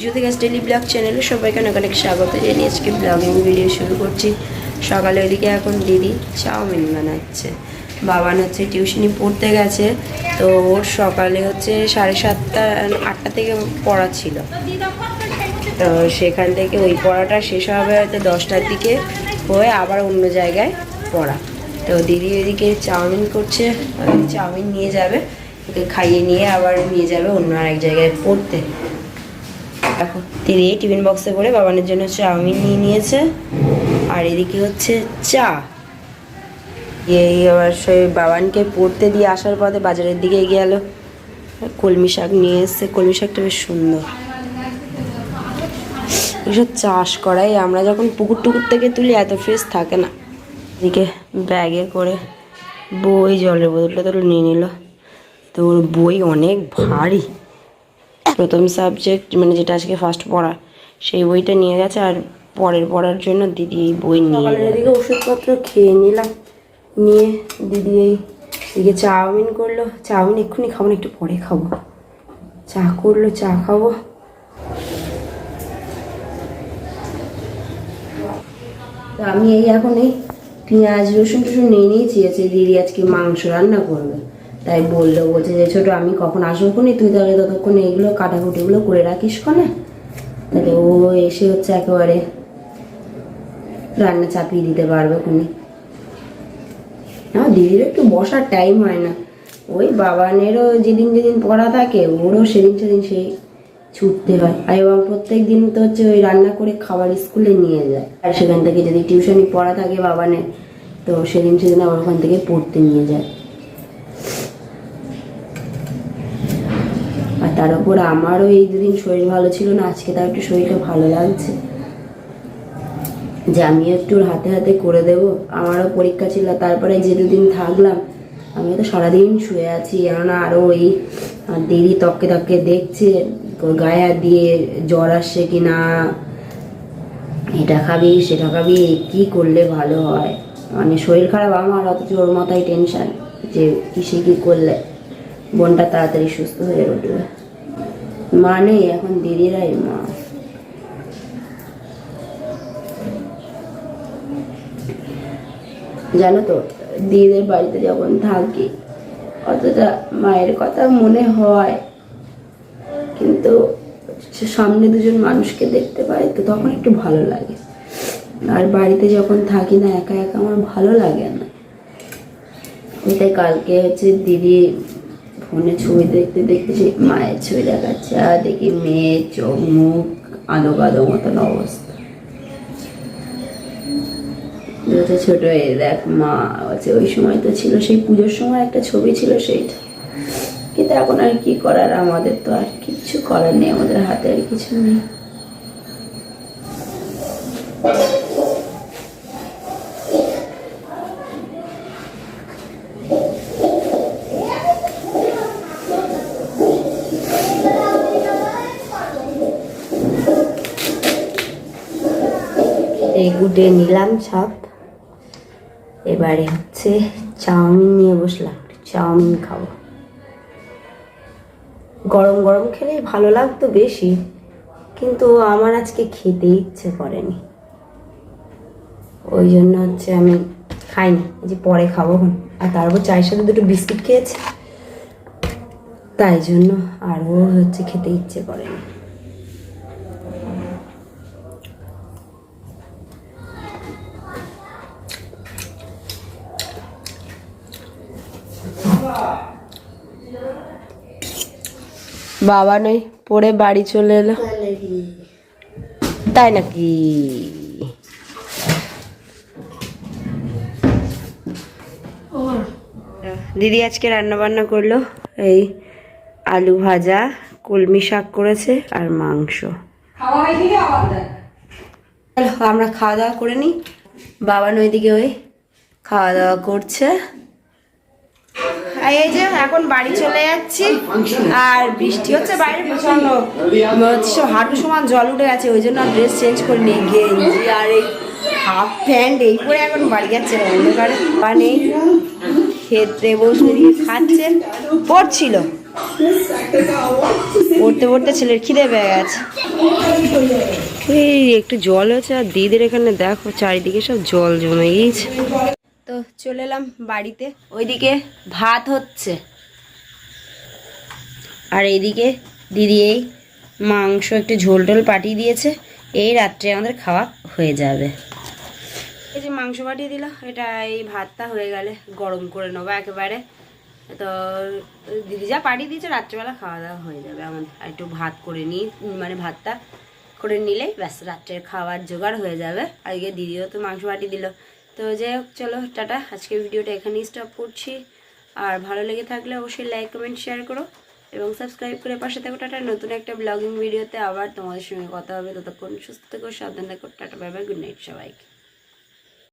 জ্যোতি গাছ daily blog চ্যানেলে সবাইকে অনেক অনেক স্বাগত জানিয়ে আজকে ব্লগিং ভিডিও শুরু করছি। সকালে ওইদিকে এখন দিদি চাউমিন বানাচ্ছে। বাবান হচ্ছে টিউশনি পড়তে গেছে, তো ওর সকালে হচ্ছে সাড়ে সাতটা, আটটা থেকে পড়া ছিল। তো সেখান থেকে ওই পড়াটা শেষ হবে হয়তো দশটার দিকে হয়ে আবার অন্য জায়গায় পড়া। তো দিদি ওইদিকে চাউমিন করছে চাউমিন নিয়ে যাবে, ওকে খাইয়ে নিয়ে আবার নিয়ে যাবে অন্য আরেক জায়গায় পড়তে। দেখো দিদি টিফিন বক্সে করে বাবানের জন্য চাউমিন নিয়ে নিয়েছে। আর এদিকে হচ্ছে চা। এই আবার সেই বাবানকে পড়তে দিয়ে আসার পথে বাজারের দিকে এগিয়ে গেলো কলমি শাক নিয়ে এসছে। কলমি শাকটা বেশ সুন্দর। এসব চাষ করাই, আমরা যখন পুকুর টুকুর থেকে তুলি, এত ফ্রেশ থাকে না। এদিকে ব্যাগে করে বই, জলের বোতলটা তো নিয়ে নিল। তো বই অনেক ভারী। প্রথম সাবজেক্ট মানে যেটা আজকে ফার্স্ট পড়া সেই বইটা নিয়ে গেছে আর পরের পড়ার জন্য দিদি এই বই নিয়ে এদিকে ওষুধপত্র খেয়ে নিলাম নিয়ে দিদি এই এদিকে চাউমিন করল চাউমিন এক্ষুনি খাব না একটু পরে খাব। চা করল চা খাব। তো আমি এই এখন এই পেঁয়াজ রসুন টসুন নিয়ে নিয়েছি আছে দিদি আজকে মাংস রান্না করবে। তাই বলল, বলছে যে, ছোটো, আমি কখন আসব কোনে তুই তাহলে ততক্ষণ এইগুলো কাটাকুটিগুলো করে রাখিস কোনে? তাহলে ও এসে হচ্ছে একেবারে রান্না চাপিয়ে দিতে পারবে কোনে না দিদির একটু বসার টাইম হয় না। ওই বাবানেরও যেদিন যেদিন পড়া থাকে, ওরও সেদিন সেদিন সেই ছুটতে হয়। আর এবং প্রত্যেক দিন তো হচ্ছে ওই রান্না করে খাবার স্কুলে নিয়ে যায়। আর সেখান থেকে যদি টিউশনি পড়া থাকে বাবানের, তো সেদিন সেদিন আবার ওখান থেকে পড়তে নিয়ে যায় আর তার উপর আমারও এই দুদিন শরীর ভালো ছিল না, আজকে তার একটু শরীরটা ভালো লাগছে। যে আমি একটু হাতে হাতে করে দেব, আমারও পরীক্ষা ছিল, তারপরে যে দুদিন থাকলাম আমি তো সারাদিন শুয়ে আছি, কেননা আরও ওই আর দিদি তককে তককে দেখছে গায়ে দিয়ে জ্বর আসছে কি না এটা খাবি, সেটা খাবি, কী করলে ভালো হয়? মানে শরীর খারাপ আমার, অথচ ওর মাথায় টেনশন যে কিসে কি করলে বোনটা তাড়াতাড়ি সুস্থ হয়ে উঠবে। মানে এখন দিদিরাই মা। জানো তো দিদিদের বাড়িতে যখন থাকি অতটা মায়ের কথা মনে হয়, কিন্তু সামনে দুজন মানুষকে দেখতে পাই তো তখন একটু ভালো লাগে। আর বাড়িতে যখন থাকি না, একা একা আমার ভালো লাগে না। ওইটাই কালকে হচ্ছে দিদি ফোনে ছবি দেখতে দেখতে সেই মায়ের ছবি দেখাচ্ছে। আর দেখি মেয়ের চোখ, মুখ, আলো কাদো মতন অবস্থা। ছোট এ দেখ মা আছে ওই সময় তো ছিল, সেই পুজোর সময় একটা ছবি ছিল সেইটা। কিন্তু এখন আর কি করার? আমাদের তো আর কিচ্ছু করার নেই, আমাদের হাতে আর কিছু নেই এই গুডে নিলাম সব। এবারে হচ্ছে চাউমিন নিয়ে বসলাম চাউমিন খাব। গরম গরম খেলে ভালো লাগতো বেশি, কিন্তু আমার আজকে খেতে ইচ্ছে করেনি। ওই জন্য হচ্ছে আমি খাইনি যে পরে খাব আর তারপর চায়ের সাথে দুটো বিস্কিট খেয়েছি, তাই জন্য আরও হচ্ছে খেতে ইচ্ছে করেনি। বাবা নই, পড়ে বাড়ি চলে এলো। তাই নাকি? দিদি আজকে রান্না বান্না করল, এই আলু ভাজা, কলমি শাক করেছে আর মাংস। আমরা খাওয়া দাওয়া করে নিই। বাবা ওইদিকে ওই খাওয়া দাওয়া করছে। এই যে এখন বাড়ি চলে যাচ্ছি, আর বৃষ্টি হচ্ছে বাইরে প্রচণ্ড হচ্ছে হাঁটু সমান জল উঠে গেছে, ওই জন্য ড্রেস চেঞ্জ করে নিয়ে গেঞ্জি আর এই হাফ প্যান্ট এই পরে এখন বাড়ি যাচ্ছে, অন্ধকারে। মানে খেতে বসে খাচ্ছে, পড়ছিল। পড়তে পড়তে ছেলের খিদে পেয়ে গেছে। এই একটু জল হয়েছে, আর দিদির এখানে দেখো, চারিদিকে সব জল জমে গিয়েছে। তো চলে এলাম বাড়িতে। ওইদিকে ভাত হচ্ছে। আর এইদিকে দিদি এই মাংস একটু ঝোল টোল পাঠিয়ে দিয়েছে। এই রাত্রে আমাদের খাওয়া হয়ে যাবে। এই যে মাংস পাঠিয়ে দিল, এটা এই ভাতটা হয়ে গেলে গরম করে নেব একেবারে। তো দিদি যা পাঠিয়ে দিয়েছে, রাত্রেবেলা খাওয়া দাওয়া হয়ে যাবে। আমাদের একটু ভাত করে নিই মানে ভাতটা করে নিলেই ব্যাস, রাত্রের খাওয়ার জোগাড় হয়ে যাবে। আজকে দিদিও তো মাংস পাঠিয়ে দিল। তো যাই হোক, চলো, টাটা। আজকে ভিডিওটা এখানেই স্টপ করছি। আর ভালো লেগে থাকলে অবশ্যই লাইক কমেন্ট শেয়ার করো এবং সাবস্ক্রাইব করে পাশে থাকো। টাটা, নতুন একটা ব্লগিং ভিডিওতে আবার তোমাদের সঙ্গে কথা হবে। ততক্ষণ সুস্থ থেকো, সাবধান থাকো। Tata bye bye good night সবাইকে।